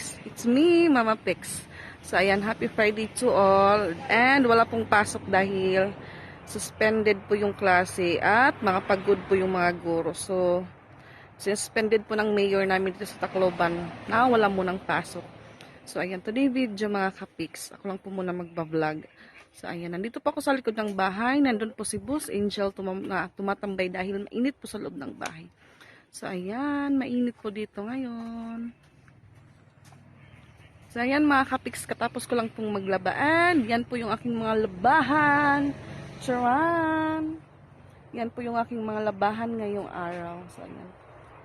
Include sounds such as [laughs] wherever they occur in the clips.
Pix. It's me, Mama Pix. So, ayan, happy Friday to all. And wala pong pasok dahil suspended po yung klase at mga pagod po yung mga guro. So, suspended po ng mayor namin dito sa Tacloban na wala munang pasok. So, ayan, today video mga kapix. Ako lang po muna magbablog. So, ayan, nandito po ako sa likod ng bahay. Nandun po si Boss Angel tumam na tumatambay dahil mainit po sa loob ng bahay. So, ayan, mainit po dito ngayon. So, ayan mga kapix, katapos ko lang pong maglabaan. Yan po yung aking mga labahan. Charan! Yan po yung aking mga labahan ngayong araw. So, ayan.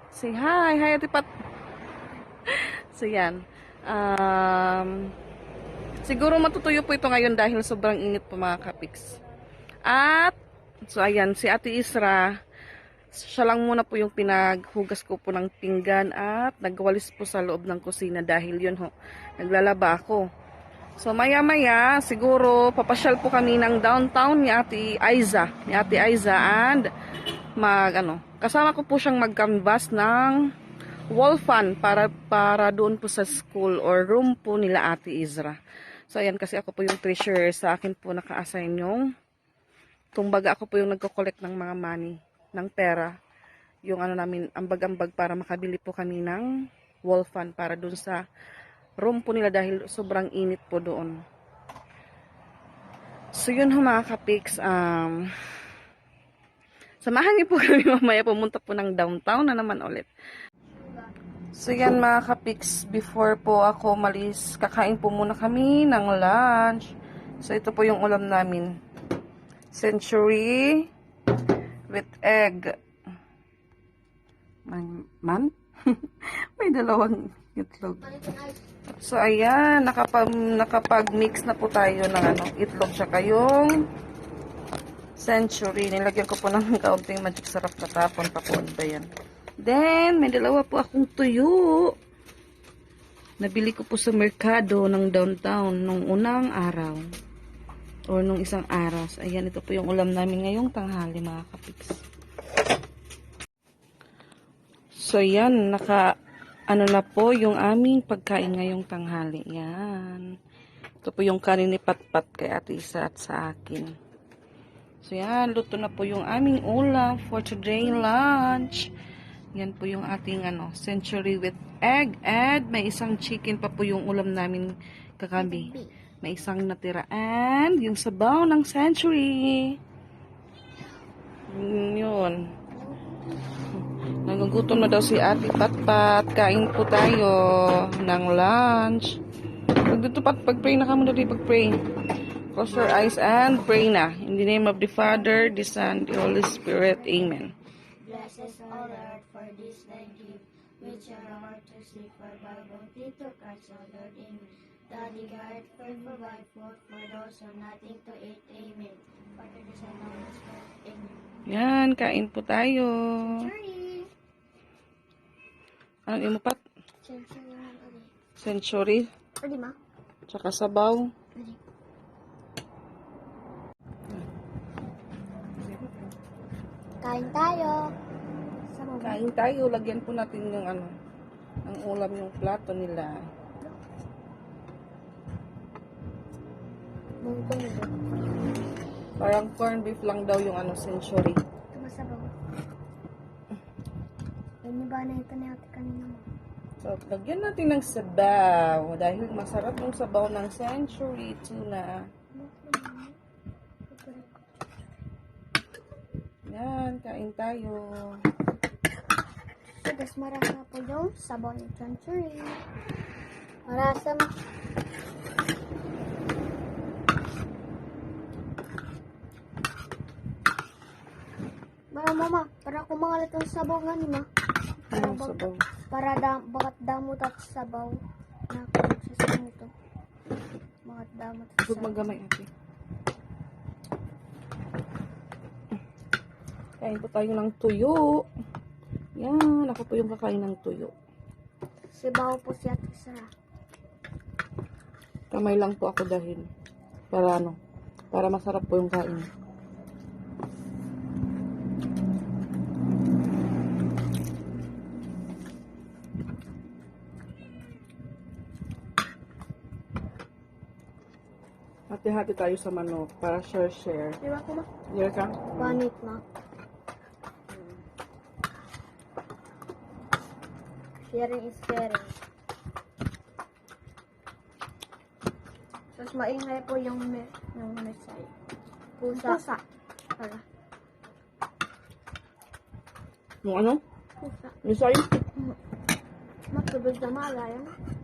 Say hi! Hi, Ate Pat! [laughs] so, yan. Um, siguro matutuyo po ito ngayon dahil sobrang init po mga kapix. At, so ayan, si Ate Isra, siya lang muna po yung pinaghugas ko po ng pinggan at nagwalis po sa loob ng kusina dahil yun ho, naglalaba ako. So maya maya, siguro papasyal po kami ng downtown ni Ate Aiza, ni Ate Aiza and mag ano, kasama ko po siyang mag-canvas ng wall fan para para doon po sa school or room po nila Ate Izra. So ayan kasi ako po yung treasurer sa akin po naka-assign yung tumbaga ako po yung nagko-collect ng mga money ng pera. Yung ano namin, ambag-ambag para makabili po kami ng wall fan para doon sa room po nila dahil sobrang init po doon. So yun ho mga kapiks, um, samahan niyo po [laughs] kami mamaya pumunta po ng downtown na naman ulit. So yan mga kapiks, before po ako malis, kakain po muna kami ng lunch. So ito po yung ulam namin. Century with egg. Man? man? [laughs] May dalawang itlog. So ayan, nakapag, nakapag-mix na po tayo ng ano, itlog tsaka yung century. Nilagyan ko po ng [laughs] kaunting magic sarap na tapon pa po. Yan? Then, may dalawa po akong tuyo. Nabili ko po sa merkado ng downtown nung unang araw. Or nung isang araw. So, ayan, ito po yung ulam namin ngayong tanghali mga kapiks. So, yan, naka, ano na po yung aming pagkain ngayong tanghali. Yan. Ito po yung kanin ni Patpat kay Ate Isa at sa akin. So, yan, luto na po yung aming ulam for today lunch. Yan po yung ating ano, century with egg. And may isang chicken pa po yung ulam namin kagabi. May isang natira. And yung sabaw ng century. Mm, Yun. Nagugutom na daw si Ate Patpat. Kain po tayo ng lunch. Pag dito pag-pray na kamo dali, pag-pray. Close your eyes and pray na. In the name of the Father, the Son, the Holy Spirit. Amen. Bless us, O Lord, for this thy gift, which are hard to see for by bounty to Christ, O Lord. Amen. Daddy God, for provide food for those who have nothing to eat. Amen. Father, the Son, and the Spirit. Amen. Yan, kain po tayo. Ano? Century naman ulit. Century. Pwede ma? Tsaka sabaw. Kain tayo. Kain tayo. Lagyan po natin yung ano, ang ulam yung plato nila. Parang corned beef lang daw yung ano, century. Ito masabaw. Ano ba na ito na ate kanina mo? So, lagyan natin ng sabaw. Dahil masarap yung sabaw ng century tuna. Yan, kain tayo. So, das marasa po yung sabaw ng century. Marasa Para mama, para kumangalat ang sabaw nga ni ma. Para, Anong bag, sabaw? para da, bakat damot at sabaw. Na sa ito. Bakat damot at Huwag sabaw. magamay ate. Kain po tayo ng tuyo. Yan, ako po yung kakain ng tuyo. Sabaw po siya at isa. Kamay lang po ako dahil para ano, para masarap po yung kain. Hati-hati tayo sa manok para share-share. Di ba ko ma? Here ka? Panit ma. Sharing is caring. Tapos maingay po yung me yung mesay. Pusa. Pusa. Para. Yung ano? Pusa. Misay? Matubig na malay. ano?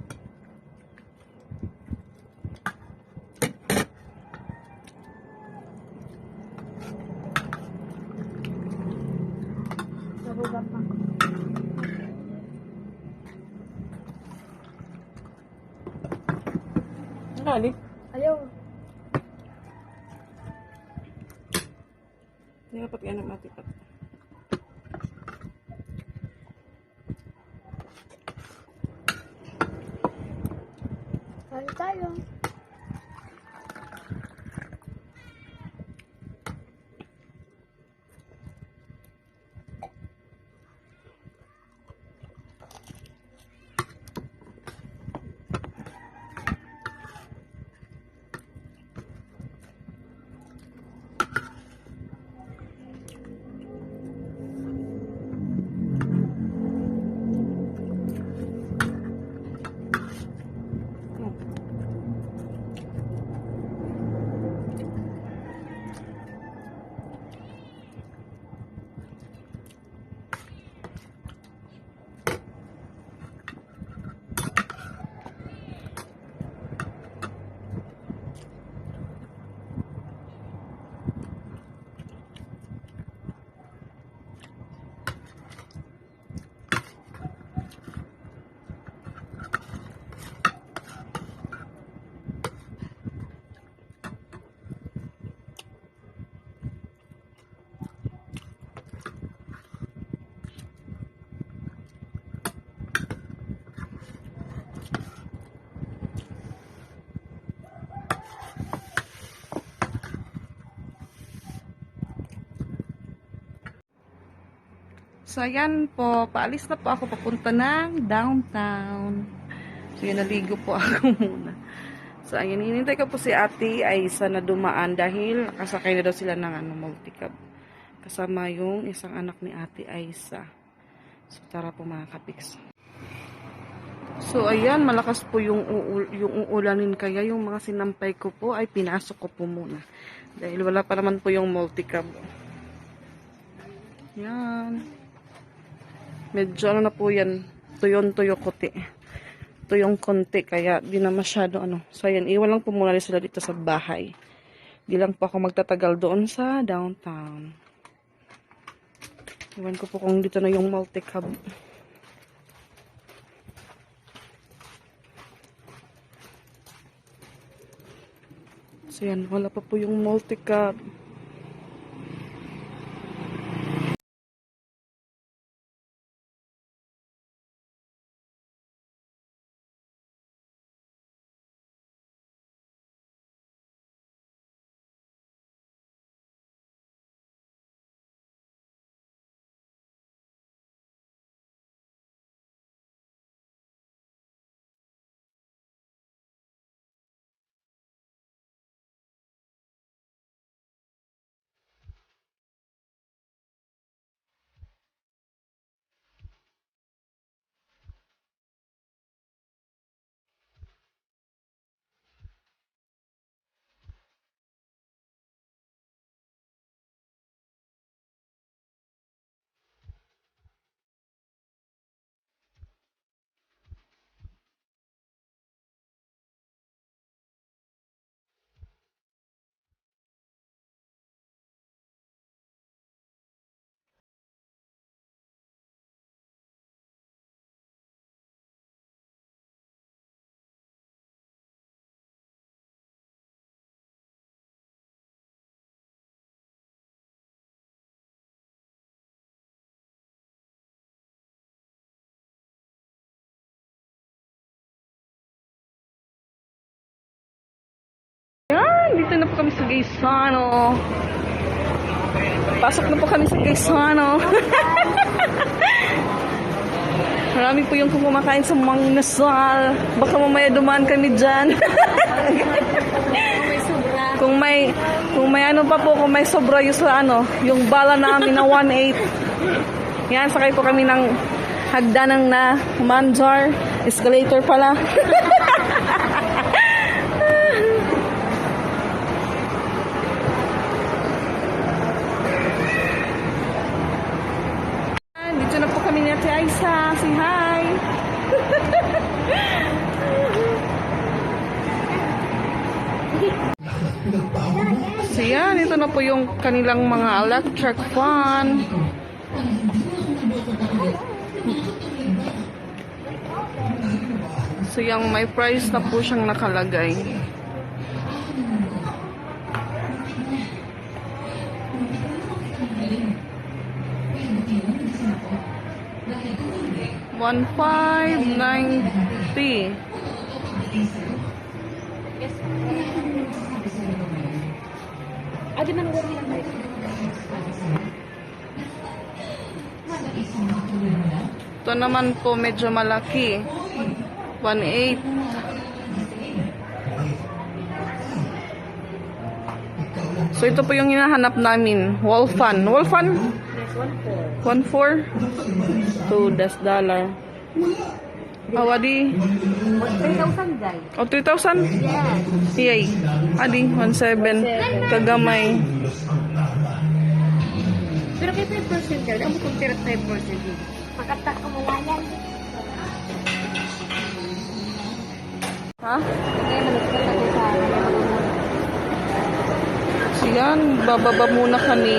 Kali tayo. So, ayan po. Paalis na po ako papunta ng downtown. So, yun, naligo po [laughs] ako muna. So, ayan, hinintay ko po si ate Aisa na dumaan dahil nakasakay na daw sila ng ano, multicab. Kasama yung isang anak ni ate Aisa. So, tara po mga kapiks. So, ayan, malakas po yung, yung uulanin kaya yung mga sinampay ko po ay pinasok ko po muna. Dahil wala pa naman po yung multicab. Yan. Medyo ano na po yan, tuyon-tuyo kote. Tuyong konti, kaya di na masyado ano. So ayan, iwan lang po muna sila dito sa bahay. Di lang po ako magtatagal doon sa downtown. Iwan ko po kung dito na yung multi-cab. So yan, wala pa po yung multi-cab. Yan, dito na po kami sa Gaisano. Pasok na po kami sa Gaisano. [laughs] Marami po yung kumakain sa mga nasal. Baka mamaya dumaan kami dyan. [laughs] Kung may kung may ano pa po, kung may sobra yung sa ano, yung bala namin na 1.8. Yan, sakay po kami ng hagdanang na manjar, escalator pala. [laughs] Yan, Dito na po kami ni Ate Aisa. Say hi! So yan, ito na po yung kanilang mga electric fan. So yung may price na po siyang nakalagay. One five ninety. Adi man wala lang tayo. Ito naman po medyo malaki. 1.8. So ito po yung hinahanap namin. Wall fan. Wall fan? Yes, one four. 1.4? Two das dollar. Awadi. Three thousand guys. O 3,000? Yes. Yay. Adi, 1.7. Kagamay. Pero kay 5% ka, ako kung tira 5% yun. Pagkatak ko mula yan. Ha? Kaya nalagkat ako sa So yan, bababa muna kami.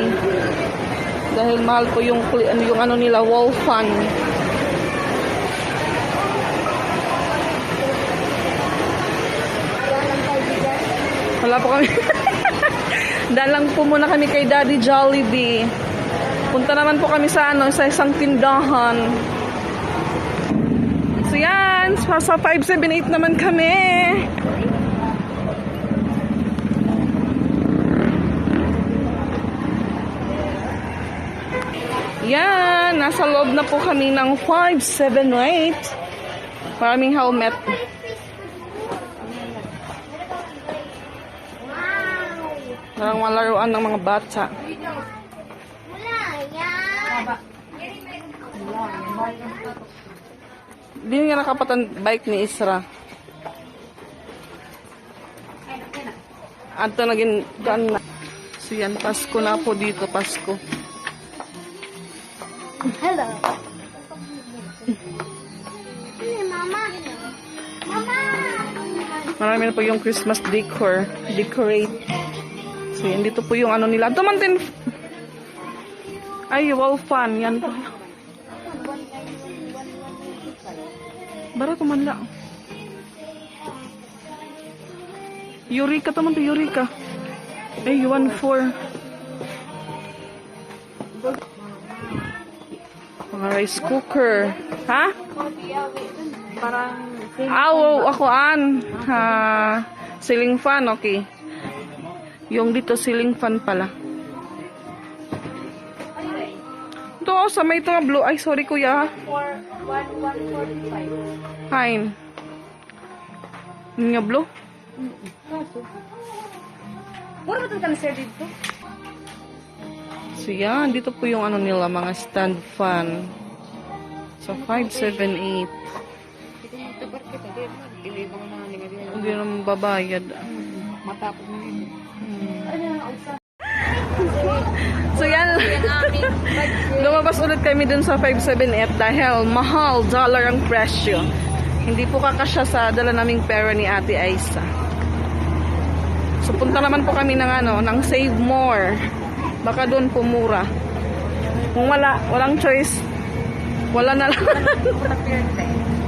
Dahil mahal po yung, ano, yung ano nila, wall fan. Wala po kami. [laughs] Dalang po muna kami kay Daddy Jollibee. Punta naman po kami sa ano, sa isang tindahan. So yan, sa sa 578 naman kami. Yan, nasa loob na po kami ng 578. Maraming helmet. Parang malaruan ng mga bata. Hindi nga nakapatan bike ni Isra. Ato naging gan na. So yan, Pasko na po dito, Pasko. Hello. Mama. Mama. Marami na po yung Christmas decor. Decorate. So, yan. Dito po yung ano nila. Ito man din. Ay, wall fan. Yan po. Barato man lang. Eureka to man to, Eureka. Ay, 1-4. Mga rice cooker. Ha? Parang Ah, wow, ako an. Ha, ceiling fan, okay. Yung dito ceiling fan pala. Ito, oh, sa may ito nga blue. Ay, sorry kuya. 1,145. Fine. Yung nga blue? Mura ba ito ka sir dito? So yan, dito po yung ano nila, mga stand fan. So, 578. Ito ba kita? Dili ba na nga nga Hindi naman babayad. Matapos mo yun. So yan, lumabas ulit kami dun sa 578 dahil mahal dollar ang presyo. Hindi po kakasya sa dala naming pera ni Ate Aisa. So punta naman po kami ng ano, ng Save More. Baka doon po mura. Kung wala, walang choice. Wala na lang. [laughs]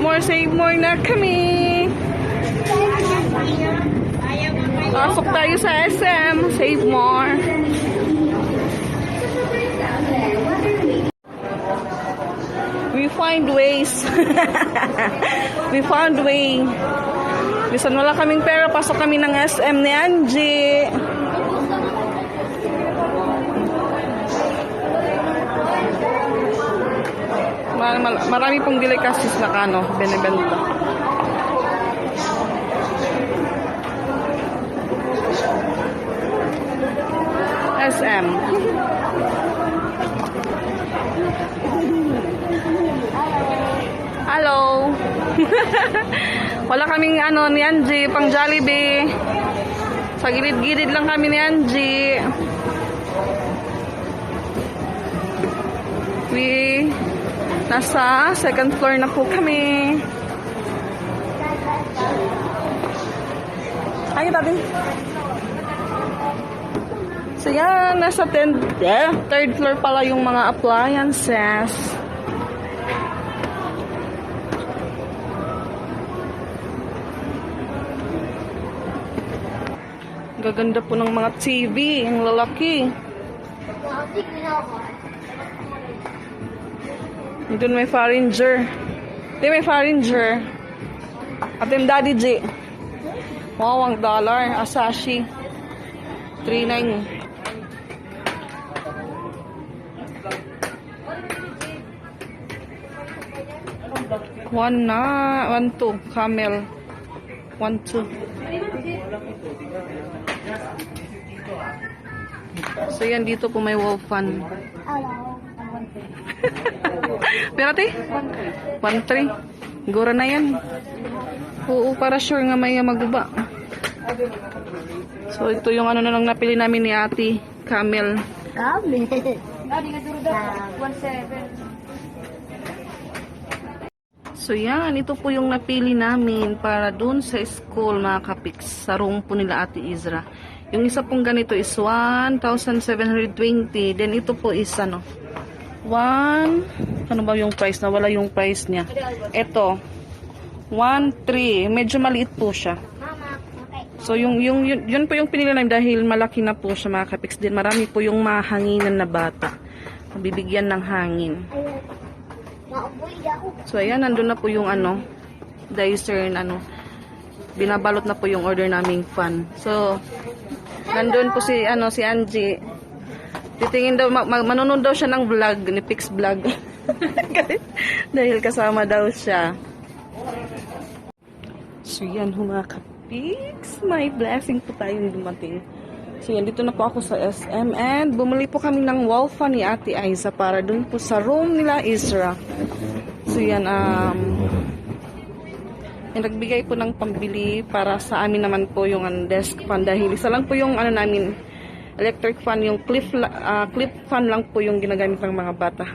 More, Save More na kami. Pasok tayo sa SM. Save More. We find ways. [laughs] we found way. Bisan wala kaming pera, pasok kami ng SM ni Angie. Marami pong delicacies na kano, benebenta. SM. Hello. [laughs] Wala kaming ano ni Angie, pang Jollibee. Sa gilid-gilid lang kami ni Angie. We nasa second floor na po kami. Ay, tati. So yan, nasa 10, eh, third floor pala yung mga appliances. Gaganda po ng mga TV, ang lalaki. Doon may Faringer. Di may Faringer. At yung Daddy J. Wow, ang dollar. Asashi. 3.9. One na, one two, camel. One two. So yan dito po may wall fan. Hello. [laughs] Pero ate? 1-3. Gura na yan. Oo, para sure nga may maguba. So ito yung ano na lang napili namin ni ate. Camel. 1-7. So yan, ito po yung napili namin para dun sa school mga kapiks. Sa room po nila ate Izra. Yung isa pong ganito is 1,720. Then ito po is ano, 1, ano ba yung price? Nawala yung price niya. Ito, 1,3. Medyo maliit po siya. So yung, yung, yun, yun po yung pinili namin dahil malaki na po siya mga kapiks. Din marami po yung mahanginan na bata. Bibigyan ng hangin. So ayan, nandun na po yung ano, dicer ano, binabalot na po yung order naming fan. So, nandun po si, ano, si Angie. Titingin daw, ma- ma- manunod daw siya ng vlog, ni Pix Vlog. [laughs] Dahil kasama daw siya. So yan, mga kapix. May blessing po tayong dumating. So yan, dito na po ako sa SM and bumili po kami ng wall ni Ate Aiza para dun po sa room nila Isra. So yan, um, yung nagbigay po ng pambili para sa amin naman po yung ano, desk fan dahil isa lang po yung ano namin, electric fan, yung clip, la- ah, clip fan lang po yung ginagamit ng mga bata.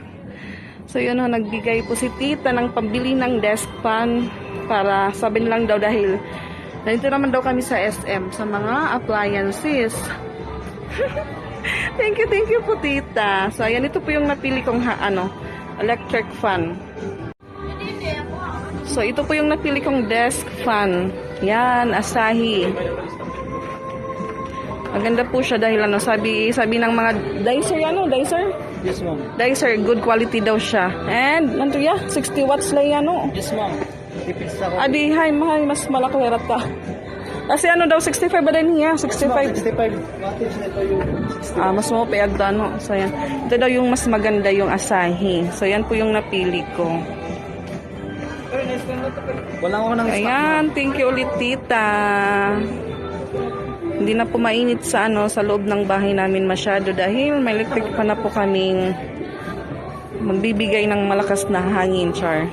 So yun ho, nagbigay po si tita ng pambili ng desk fan para sabi lang daw dahil nandito naman daw kami sa SM sa mga appliances. [laughs] thank you, thank you po tita. So ayan, ito po yung napili kong ha, ano, electric fan. So ito po yung napili kong desk fan. Yan, Asahi. Maganda po siya dahil ano, sabi sabi ng mga dicer ano, dicer? Yes, ma'am. Dicer, good quality daw siya. And, ano ya, 60 watts lang yan, no? Yes, ma'am. Tipis ako. Adi, hay, mahal, mas malaki herat ka. Kasi ano daw, 65 ba din niya? 65. 65 wattage na ito yung Ah, mas mo pa no? So, yan. Ito daw yung mas maganda yung Asahi. So, yan po yung napili ko. Wala ko ng stock. Ayan, thank you ulit, tita. Hindi na po mainit sa ano sa loob ng bahay namin masyado dahil may electric pa na po kaming magbibigay ng malakas na hangin, char.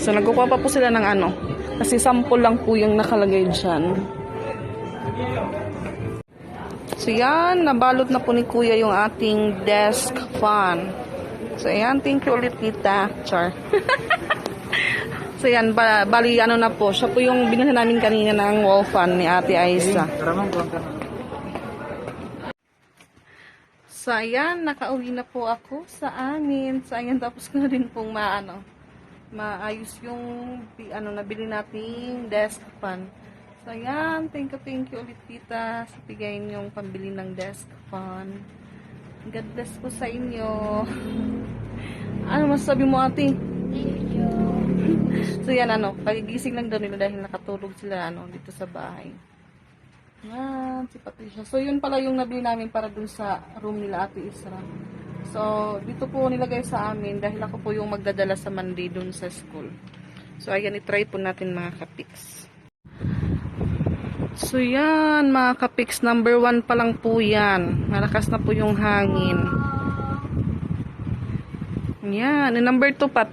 So nagkukuha pa po sila ng ano kasi sample lang po yung nakalagay dyan. So yan, nabalot na po ni kuya yung ating desk fan. So yan, thank you ulit tita, char. [laughs] So yan, ba, bali ano na po, siya po yung binili namin kanina ng wall fan ni Ate Aiza. So ayan, nakauwi na po ako sa amin. So ayan, tapos ko na din pong maano, maayos yung ano, nabili nating desk fan. So ayan, thank you, thank you ulit tita sa bigay niyong pambili ng desk fan. God bless po sa inyo. [laughs] Ano masasabi mo ate? Thank you. So yan ano, pagigising lang daw nila dahil nakatulog sila ano dito sa bahay. Yan, si Patricia. So yun pala yung nabili namin para dun sa room nila Ate Isra. So dito po nilagay sa amin dahil ako po yung magdadala sa Monday dun sa school. So ayan, itry po natin mga kapiks. So yan, mga kapiks, number one pa lang po yan. Malakas na po yung hangin. Yan, number two pat.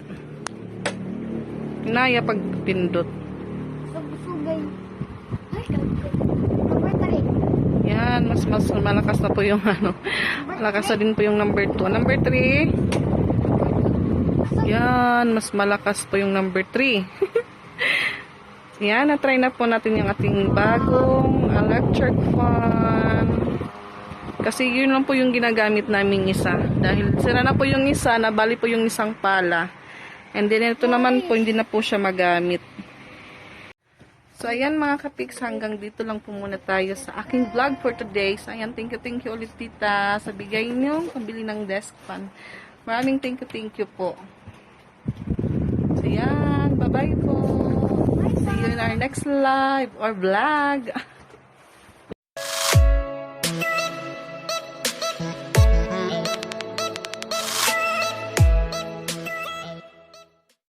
Inaya pag pindot. Sug-sugay. Ay, number three. Yan, mas mas malakas na po yung [laughs] ano. Malakas na din po yung number 2. Number 3. Yan, mas malakas po yung number 3. [laughs] Yan, na-try na po natin yung ating bagong electric fan. Kasi yun lang po yung ginagamit naming isa. Dahil sira na po yung isa, nabali po yung isang pala. And then ito naman po, hindi na po siya magamit. So, ayan mga kapiks, hanggang dito lang po muna tayo sa aking vlog for today. So, ayan, thank you, thank you ulit tita sa bigay niyo, pambili ng desk fan. Maraming thank you, thank you po. So, ayan, bye-bye po. See you in our next live or vlog. [laughs]